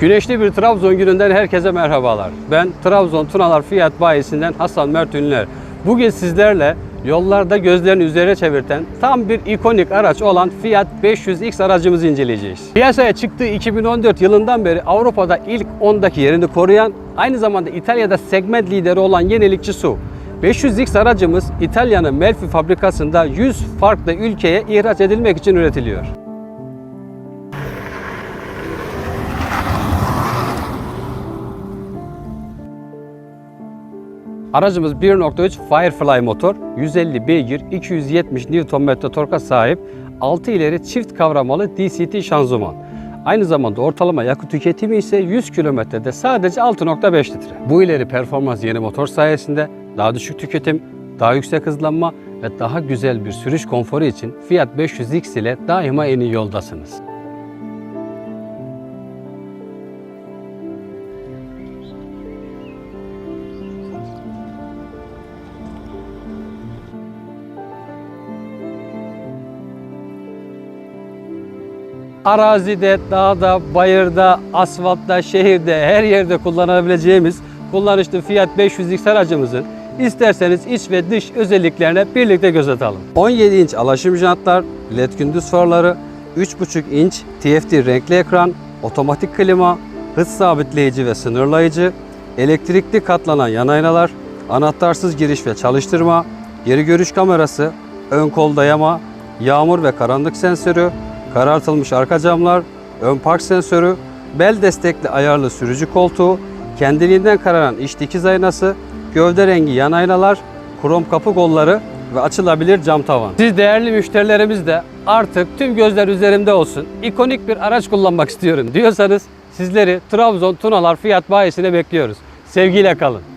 Güneşli bir Trabzon gününden herkese merhabalar. Ben Trabzon Tunalar Fiyat Bayisi'nden Hasan Mert Ünlüer. Bugün sizlerle yollarda gözlerini üzerine çevirten tam bir ikonik araç olan Fiat 500X aracımızı inceleyeceğiz. Piyasaya çıktığı 2014 yılından beri Avrupa'da ilk 10'daki yerini koruyan, aynı zamanda İtalya'da segment lideri olan yenilikçi SUV. 500X aracımız İtalya'nın Melfi fabrikasında 100 farklı ülkeye ihraç edilmek için üretiliyor. Aracımız 1.3 Firefly motor, 150 beygir, 270 Nm torka sahip, 6 ileri çift kavramalı DCT şanzıman. Aynı zamanda ortalama yakıt tüketimi ise 100 kilometrede sadece 6.5 litre. Bu ileri performans yeni motor sayesinde daha düşük tüketim, daha yüksek hızlanma ve daha güzel bir sürüş konforu için Fiat 500X ile daima en iyi yoldasınız. Arazide, dağda, bayırda, asfaltta, şehirde, her yerde kullanabileceğimiz kullanışlı Fiat 500X aracımızın isterseniz iç ve dış özelliklerine birlikte göz atalım. 17 inç alaşım jantlar, led gündüz farları, 3.5 inç TFT renkli ekran, otomatik klima, hız sabitleyici ve sınırlayıcı, elektrikli katlanan yan aynalar, anahtarsız giriş ve çalıştırma, geri görüş kamerası, ön kol dayama, yağmur ve karanlık sensörü, karartılmış arka camlar, ön park sensörü, bel destekli ayarlı sürücü koltuğu, kendiliğinden kararan iç dikiz aynası, gövde rengi yan aynalar, krom kapı kolları ve açılabilir cam tavan. Siz değerli müşterilerimiz de artık tüm gözler üzerimde olsun, ikonik bir araç kullanmak istiyorum diyorsanız sizleri Trabzon Tunalar Fiyat Bayisi'ne bekliyoruz. Sevgiyle kalın.